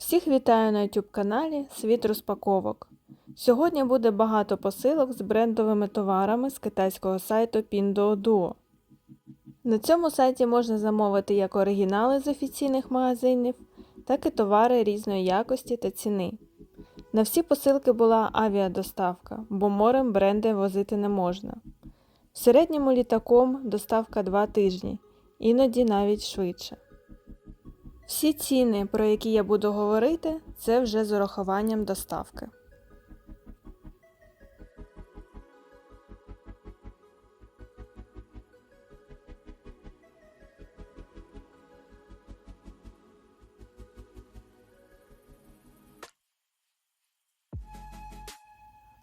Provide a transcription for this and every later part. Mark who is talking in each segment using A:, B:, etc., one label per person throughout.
A: Всіх вітаю на YouTube каналі Світ розпаковок. Сьогодні буде багато посилок з брендовими товарами з китайського сайту Pinduoduo. На цьому сайті можна замовити як оригінали з офіційних магазинів, так і товари різної якості та ціни. На всі посилки була авіадоставка, бо морем бренди возити не можна. В середньому літаком доставка 2 тижні, іноді навіть швидше. Всі ціни, про які я буду говорити, це вже з урахуванням доставки.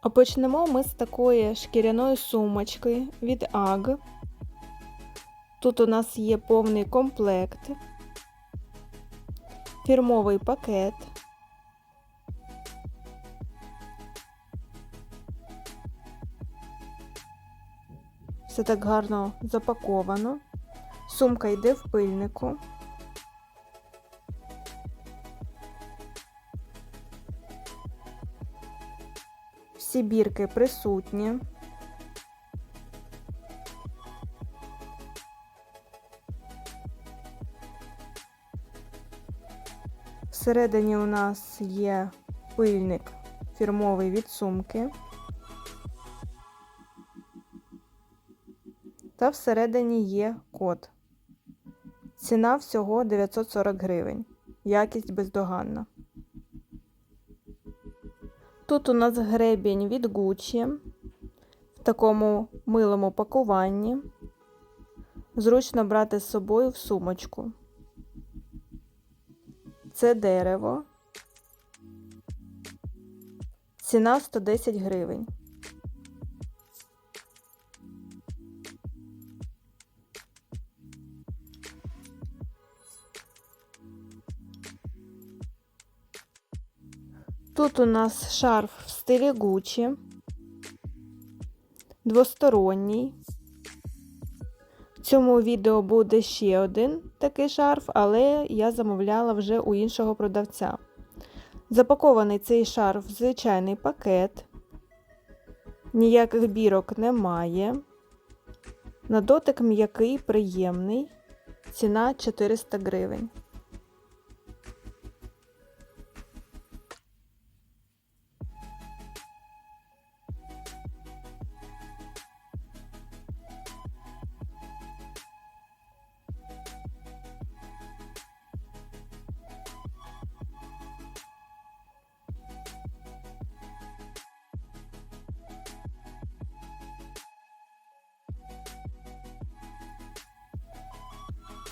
A: А почнемо ми з такої шкіряної сумочки від AG. Тут у нас є повний комплект фірмовий пакет. Все так гарно запаковано. Сумка йде в пильнику. Всі бірки присутні. Всередині у нас є пильник фірмовий від сумки. Та всередині є код. Ціна всього 940 гривень. Якість бездоганна. Тут у нас гребінь від Gucci в такому милому пакуванні. Зручно брати з собою в сумочку. Це дерево. Ціна 110 гривень. Тут у нас шарф в стилі Gucci, двосторонній. Цьому відео буде ще один такий шарф, але я замовляла вже у іншого продавця. Запакований цей шарф в звичайний пакет, ніяких бірок немає. На дотик м'який, приємний, ціна 400 гривень.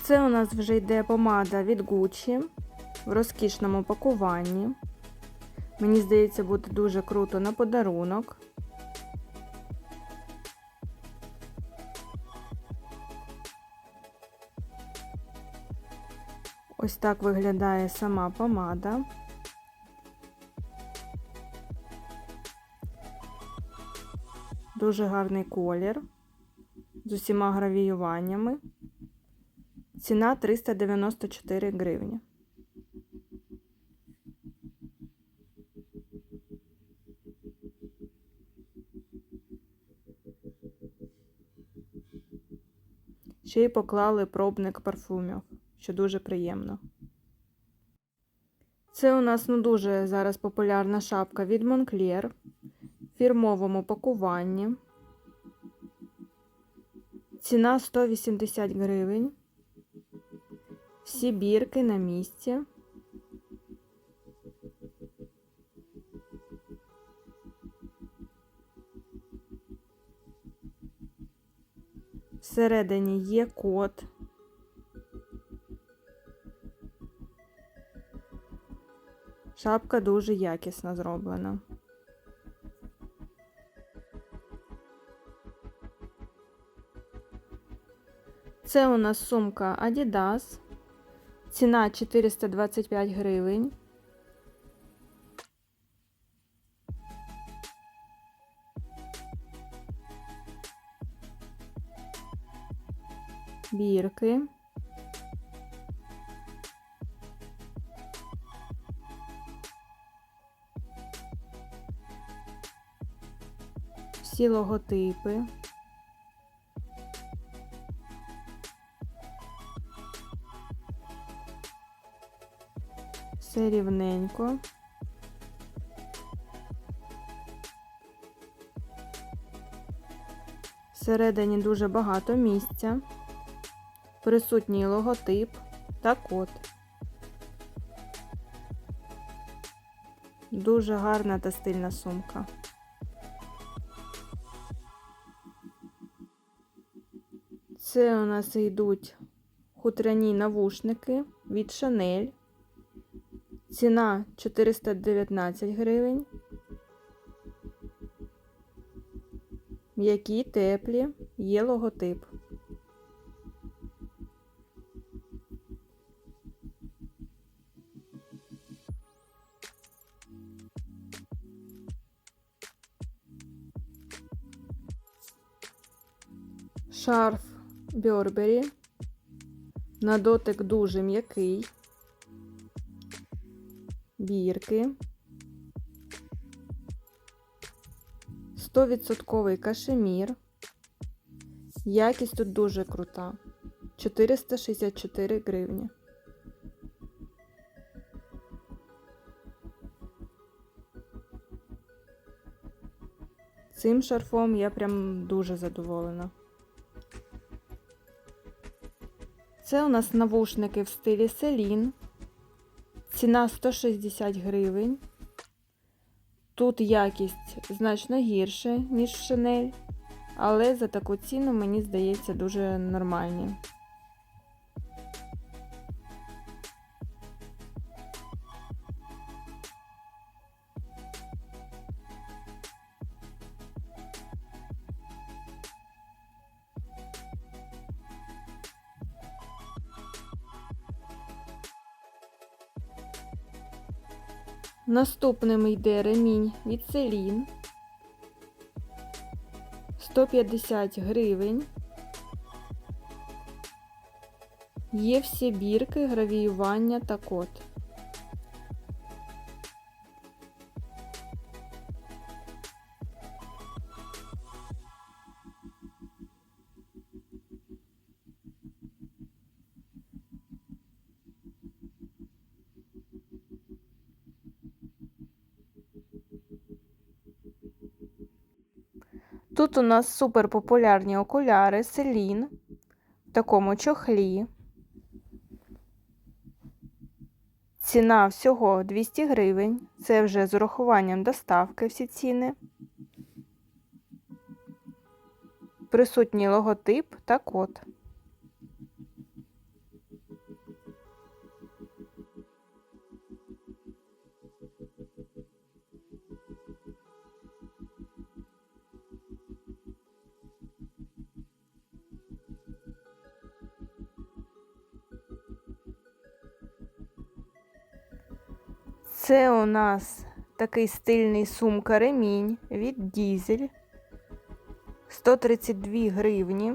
A: Це у нас вже йде помада від Gucci в розкішному пакуванні. Мені здається, буде дуже круто на подарунок. Ось так виглядає сама помада. Дуже гарний колір з усіма гравіюваннями. Ціна 394 гривні. Ще й поклали пробник парфумів, що дуже приємно. Це у нас ну дуже зараз популярна шапка від Moncler в фірмовому пакуванні. Ціна 180 гривень. Всі бірки на місці. Всередині є код. Шапка дуже якісно зроблена. Це у нас сумка Adidas. Ціна 425 гривень. Бірки. Всі логотипи. Все рівненько. Всередині дуже багато місця, присутній логотип та код. Дуже гарна та стильна сумка. Це у нас йдуть хутряні навушники від Chanel. Ціна 419 гривень. М'які, теплі, є логотип. Шарф Burberry. На дотик дуже м'який. Бірки. 100% кашемір. Якість тут дуже крута. 464 гривні. Цим шарфом я прям дуже задоволена. Це у нас навушники в стилі Селін. Ціна 160 гривень. Тут якість значно гірше, ніж Шанель, але за таку ціну, мені здається, дуже нормальні. Наступним йде ремінь від селін 150 гривень. Є всі бірки, гравіювання та код. Тут у нас супер популярні окуляри Селін в такому чохлі. Ціна всього 200 гривень. Це вже з урахуванням доставки всі ціни. Присутній логотип та код. Це у нас такий стильний сумка ремінь від Дізель. 132 гривні.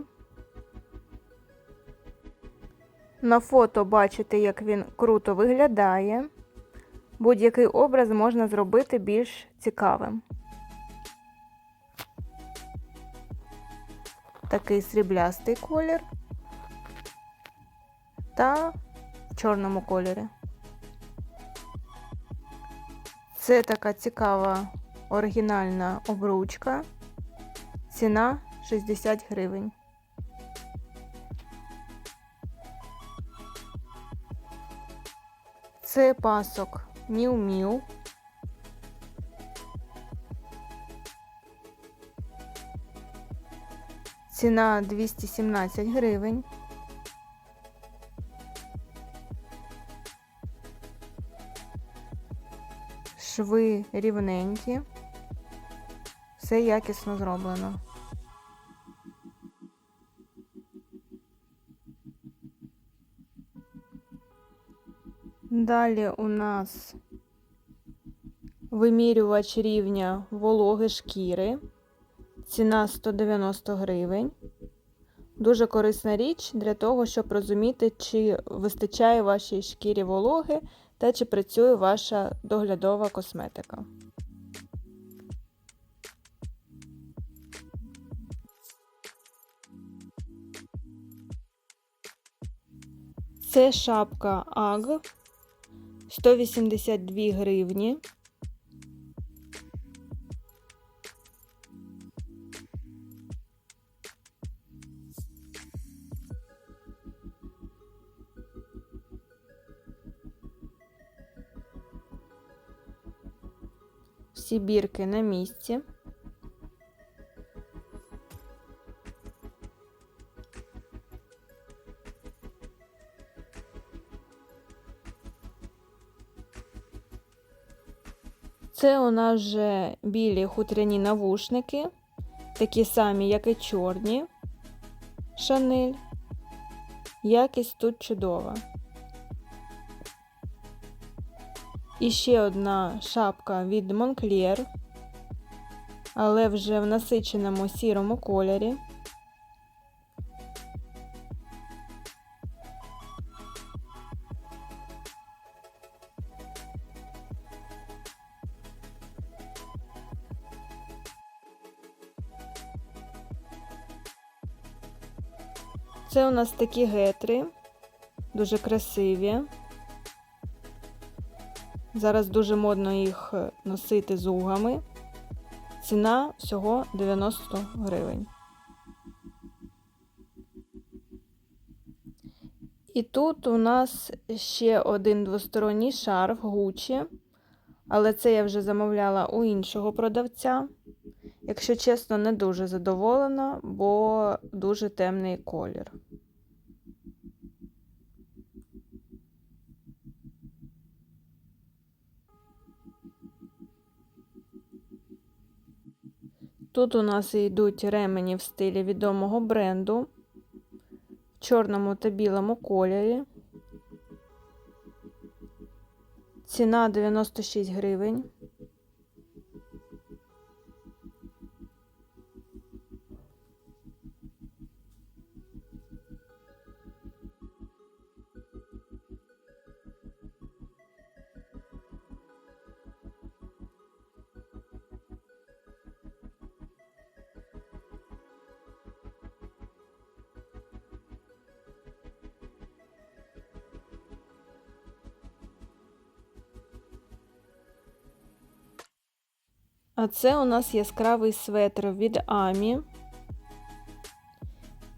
A: На фото бачите, як він круто виглядає. Будь-який образ можна зробити більш цікавим. Такий сріблястий колір та в чорному кольорі. Це така цікава оригінальна обручка. Ціна 60 гривень. Це пасок Miu. Ціна 217 гривень. Шви рівненькі. Все якісно зроблено. Далі у нас вимірювач рівня вологи шкіри. Ціна 190 гривень. Дуже корисна річ для того, щоб розуміти, чи вистачає вашій шкірі вологи та чи працює ваша доглядова косметика. Це шапка АГ 182 гривні. Бірки на місці. Це у нас вже білі хутряні навушники, такі самі, як і чорні шанель. Якість тут чудова. І ще одна шапка від Moncler, але вже в насиченому сірому кольорі. Це у нас такі гетри, дуже красиві. Зараз дуже модно їх носити з угами. Ціна всього 90 гривень. І тут у нас ще один двосторонній шарф Gucci, але це я вже замовляла у іншого продавця. Якщо чесно, не дуже задоволена, бо дуже темний колір. Тут у нас йдуть ремені в стилі відомого бренду в чорному та білому кольорі. Ціна 96 гривень. А це у нас яскравий светр від Амі.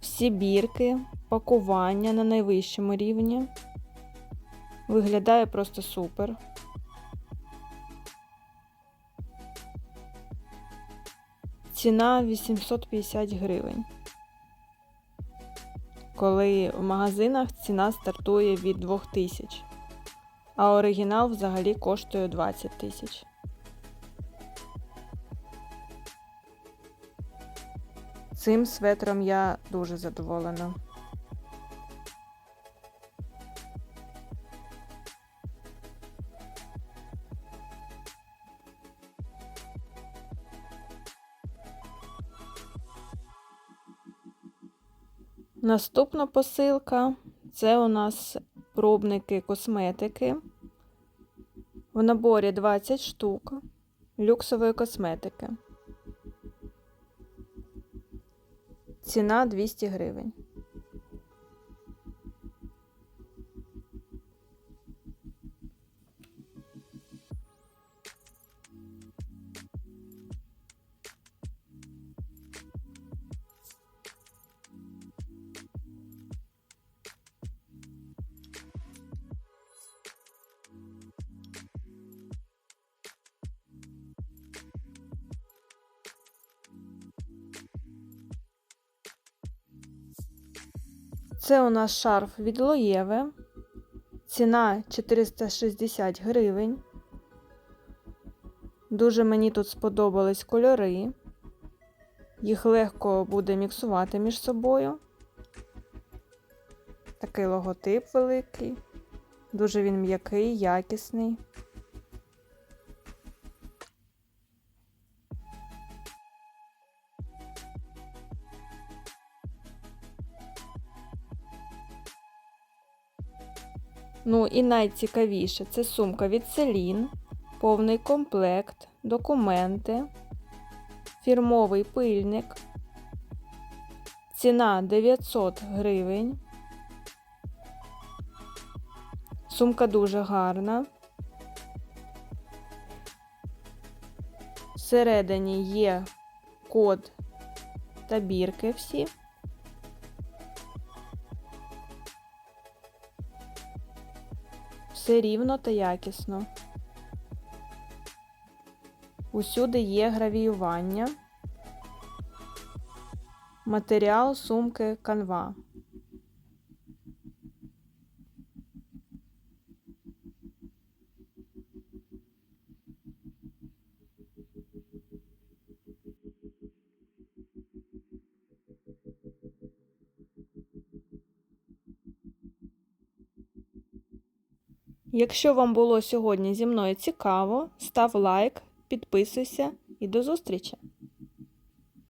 A: Всі бірки, пакування на найвищому рівні. Виглядає просто супер. Ціна 850 гривень. Коли в магазинах ціна стартує від 2000, а оригінал взагалі коштує 20 тисяч. Цим светром я дуже задоволена. Наступна посилка це у нас пробники косметики. В наборі 20 штук люксової косметики. Ціна 200 гривень. Це у нас шарф від Лоєве. Ціна 460 гривень. Дуже мені тут сподобались кольори. Їх легко буде міксувати між собою. Такий логотип великий. Дуже він м'який, якісний. Ну і найцікавіше це сумка від Celine, повний комплект, документи, фірмовий пильник. Ціна 900 гривень. Сумка дуже гарна. Всередині є код та бірки всі. Все рівно та якісно. Усюди є гравіювання. Матеріал сумки канва. Якщо вам було сьогодні зі мною цікаво, став лайк, підписуйся і до зустрічі!